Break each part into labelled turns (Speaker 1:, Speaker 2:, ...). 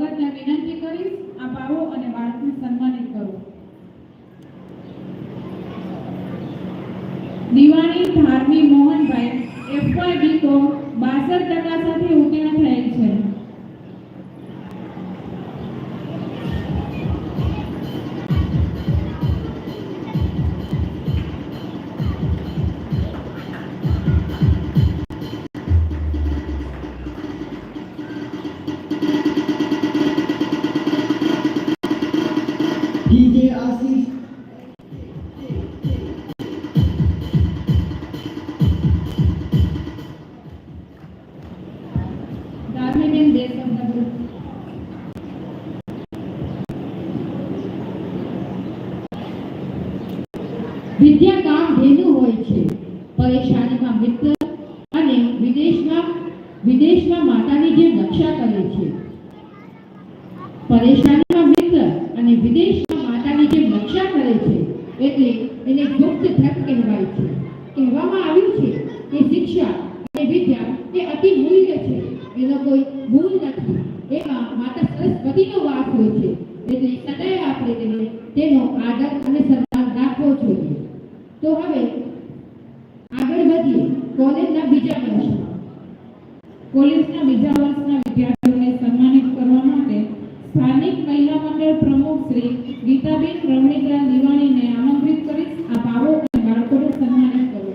Speaker 1: ભગતને વિનંતી કરીશ, આપ આવો અને બાળકને સન્માનિત કરો. દિવાણી ધાર્મી મોહનભાઈ એફવાય બીકોમ બાસઠ ટકા
Speaker 2: ડીજે આશીષ
Speaker 3: વિદ્યા કામ ધેનું હોય છે. પરેશાનીમાં મિત્ર અને વિદેશમાં વિદેશમાં માતાની જેમ રક્ષા કરે છે. પરેશાનીમાં મિત્ર અને વિદેશમાં માતાની જેમ રક્ષા કરે છે એટલે એને ગુપ્ત ધન કહેવાય છે કહેવામાં આવ્યું છે કે શિક્ષા અને વિદ્યા એ અતિ મૂલ્ય છે એનો કોઈ મૂલ નથી એમાં માતા સરસ્વતીનો વાસ હોય છે એટલે આપણે તેને આદર અને સન્માન રાખવો જોઈએ. તો હવે આગળ વધીએ કોલેજના બીજા વર્ષમાં.
Speaker 1: કોલેજના બીજા વર્ષના વિદ્યાર્થીઓને સન્માનિત કરવા માટે સ્થાનિક મહિલા મંડળ પ્રમુખ શ્રી ગીતાબેન રમણીકરા દિવાણીને આમંત્રિત કરીશ. આપ આવો અને બાળકોને સન્માનિત કરો.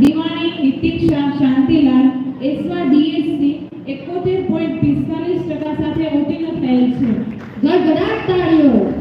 Speaker 1: દિવાણી ઇતિક્ષા શાંતિલાલ એસવા ડીએસસી એકોતેર પોઈન્ટ પિસ્તાલીસ ટકા સાથે ઉત્તીર્ણ થયેલ છે.
Speaker 3: ગડગડાટ તાળીઓ.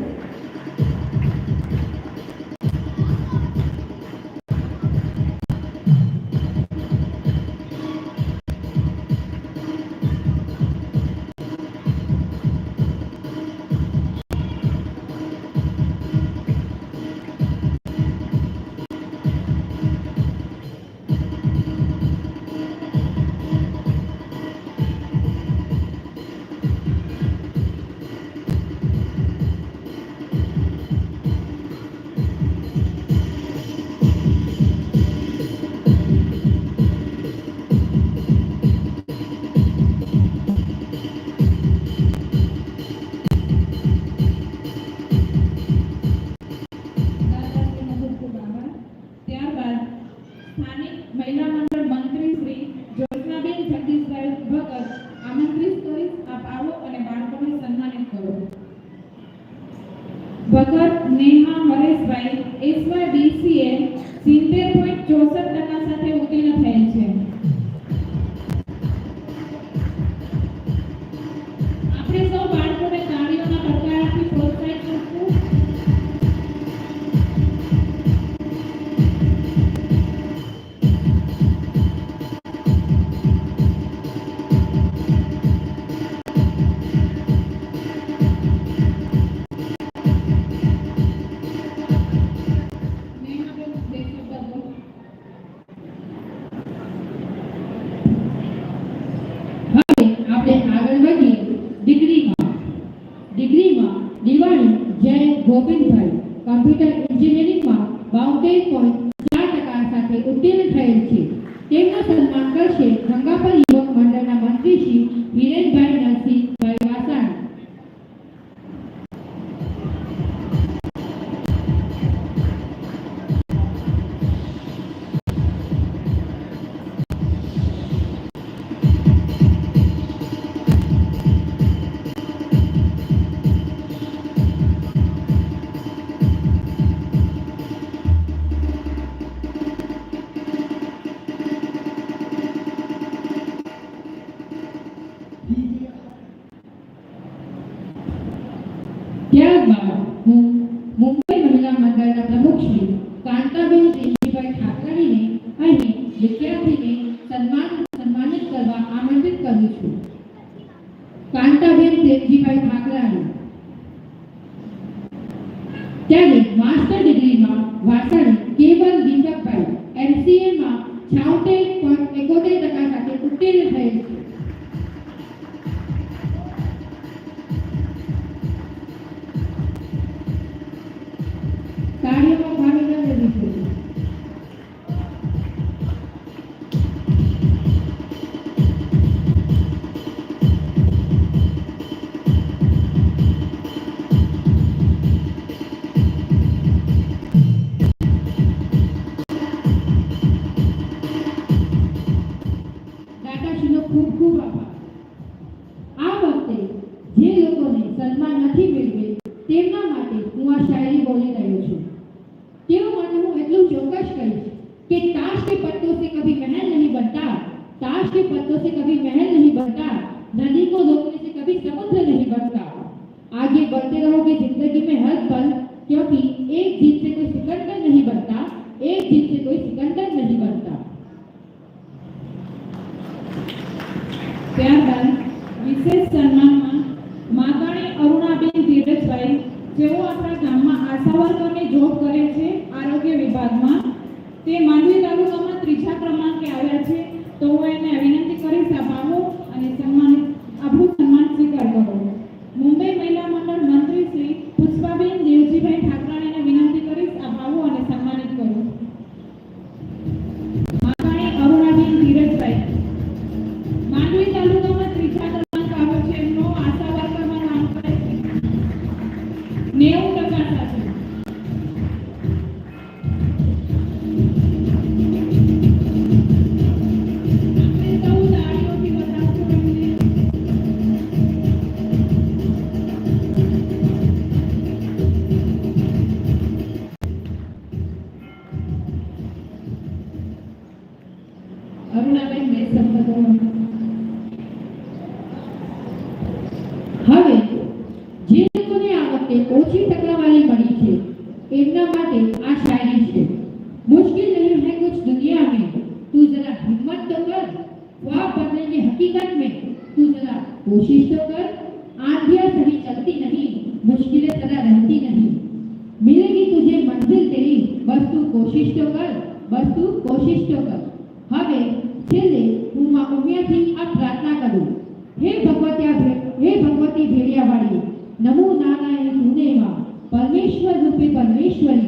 Speaker 1: ભગત નેહા હરેશભાઈ એસવાય બીસીએ સિત્તેર પોઈન્ટ ચોસઠ ટકા સાથે ઉત્તીર્ણ થયેલ છે.
Speaker 3: ગોવિંદભાઈ કમ્પ્યુટર એન્જિનિયરિંગમાં બાઉન્ડેર પોઈન્ટ ત્યારબાદ હું મુંબઈ મહિલા મંડળના પ્રમુખ શ્રી કાંતાબેન રેજીભાઈ ઠાકરાણીને અહીં વિદ્યાર્થીને સન્માન સન્માનિત કરવા આમંત્રિત કરું છું. કાંતાબેન દેવજીભાઈ ઠાકરાણી. ત્યારે માસ્ટર ડિગ્રીમાં વાસણ કેવલ દીપકભાઈ એમસીએમાં છાવતેર પોઈન્ટ એકોતેર के पत्तों से कभी महल नहीं बनता नदी को रोकने से कभी समुद्र नहीं बनता आगे बढ़ते रहोगे जिंदगी में हर पल क्योंकि एक जीत से कोई सिकंदर नहीं बनता एक जीत से कोई सिकंदर नहीं बनता
Speaker 1: ત્યારબાદ વિશેષ સન્માનમાં માગાણી અરુણાબેન ધીરજભાઈ જેઓ આપણા ગામમાં આશા વર્કરની જોબ કરે છે આરોગ્ય વિભાગમાં તે માંડવી તાલુકામાં ત્રીજા ક્રમાંકે આવ્યા છે તો હું એને
Speaker 3: ख्वाब बदलेंगे हकीकत में तू जरा कोशिश तो कर आंधियां सही चलती नहीं मुश्किलें जरा रहती नहीं मिलेगी तुझे मंजिल तेरी बस तू कोशिश तो कर बस तू कोशिश तो कर હવે છેલ્લે હું માં ઉમિયાથી આ પ્રાર્થના કરું હે ભગવત્યા ભે- હે ભગવતી ભેડિયાવાળી નમો નારાયણ તુનેમાં પરમેશ્વર રૂપે પરમેશ્વરી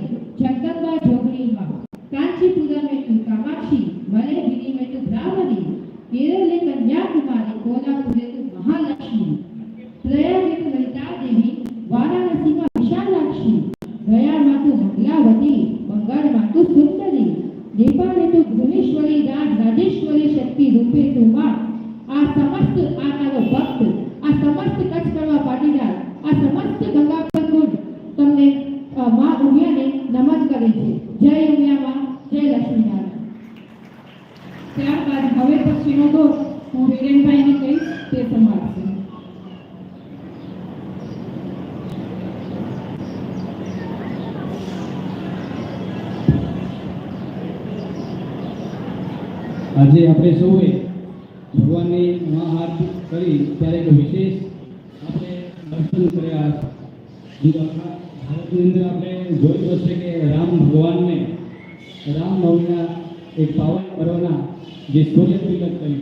Speaker 2: આજે આપણે સૌએ ભગવાનની મહાઆરતી કરી, ત્યારે એક વિશેષ આપણે દર્શન કર્યા આખા ભારતની અંદર આપણે જોયું હશે કે રામ ભગવાનને રામનવમીના એક પાવન પર્વના જે સૂર્ય તિલક કર્યું,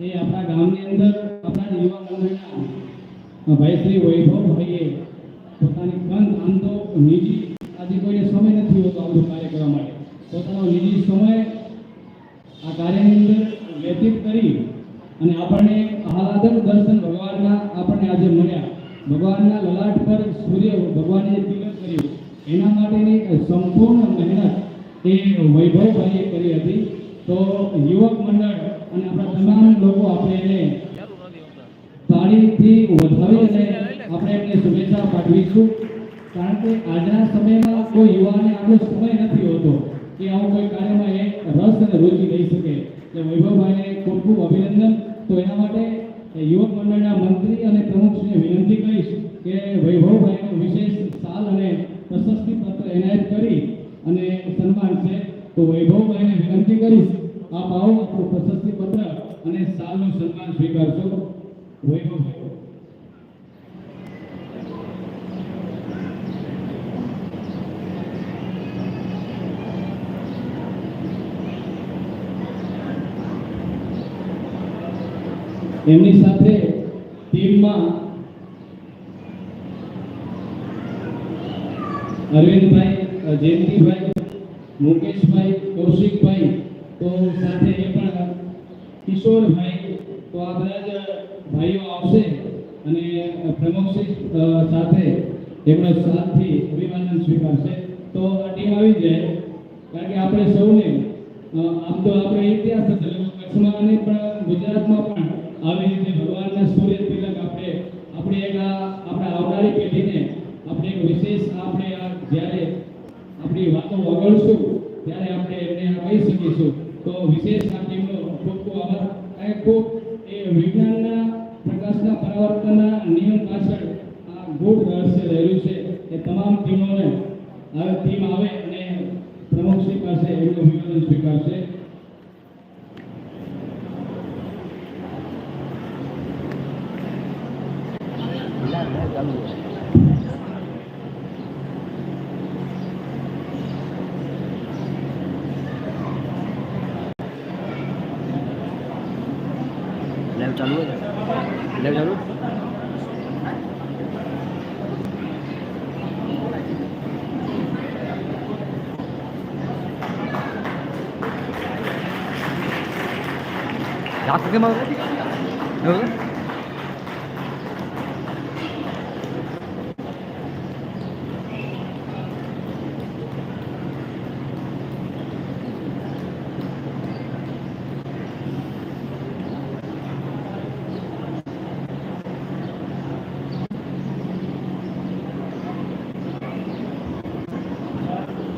Speaker 2: એ આપણા ગામની અંદર આપણા યુવા મંડળના ભાઈ શ્રી વૈભવભાઈએ પોતાની કંધ આમ તો નિજી આજે કોઈને સમય નથી હોતો આવું કાર્ય કરવા માટે પોતાનો નિજી સમય આ કાર્યની અંદર વ્યતીત કરી અને આપણને આહલાદક દર્શન ભગવાનના આપણને આજે મળ્યા ભગવાનના લલાટ પર સૂર્ય ભગવાને જે તિલક કર્યું એના માટેની સંપૂર્ણ મહેનત એ વૈભવભાઈએ કરી હતી. તો યુવક મંડળ અને આપણા તમામ લોકો આપણે એને તાળીથી વધાવી આપણે એમને શુભેચ્છા પાઠવીશું. કારણ કે આજના સમયમાં કોઈ યુવાને આટલો સમય નથી હોતો કે આવું કોઈ કાર્યમાં એ રસ અને રુચિ લઈ શકે. એટલે વૈભવભાઈને ખૂબ ખૂબ અભિનંદન. તો એના માટે યુવક મંડળના મંત્રી અને પ્રમુખશ્રીને વિનંતી કરીશ કે વૈભવભાઈનો વિશેષ સાલ અને પ્રશસ્તિ પત્ર એનાયત કરી અને સન્માન છે, તો વૈભવભાઈને વિનંતી કરીશ, આપ આવો આપણું પ્રશસ્તિ પત્ર અને સાલનું સન્માન સ્વીકારશો. વૈભવભાઈ એમની સાથે ટીમમાં અરવિંદભાઈ જયંતિભાઈ, મુકેશભાઈ, કૌશિકભાઈ, તો સાથે એ પણ કિશોરભાઈ, તો આ બધા જ ભાઈઓ આવશે અને પ્રમુખશ્રી સાથે એમના સાથથી અભિવાદન સ્વીકારશે. તો આ ટીમ આવી જાય, કારણ કે આપણે સૌને આમ તો આપણે ઇતિહાસ જલવો કચ્છમાં અને પણ ગુજરાતમાં પણ આવી રીતે ભગવાનના સૂર્ય તિલક આપણે આપણે એક આપણા આવનારી પેઢીને આપણે વિશેષ આપણે જ્યારે આપણી વાતો વગાડશું, ત્યારે આપણે એમને કહી શકીશું. તો વિશેષ આ ટીમનો ખૂબ ખૂબ આભાર. અને ખૂબ એ વિજ્ઞાનના પ્રકાશના પરાવર્તનના નિયમ પાછળ આ ગૂઢ રહસ્ય રહેલું છે એ તમામ ટીમોને હવે ટીમ આવે અને પ્રમુખશ્રી પાસે એમનું અભિવાદન સ્વીકારશે.
Speaker 4: ચાલુ હોય લાઈવ ચાલુ ಯಾಕೆ કેમ આવે એવું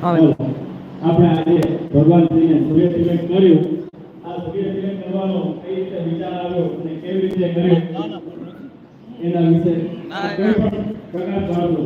Speaker 2: આપણે આજે ભગવાન શ્રીને સૂર્ય તિલક કર્યું. આ સૂર્ય તિલક કરવાનો કઈ રીતે વિચાર આવ્યો અને કેવી રીતે કર્યો એના વિશે કોઈ પણ પ્રકાશ પાડો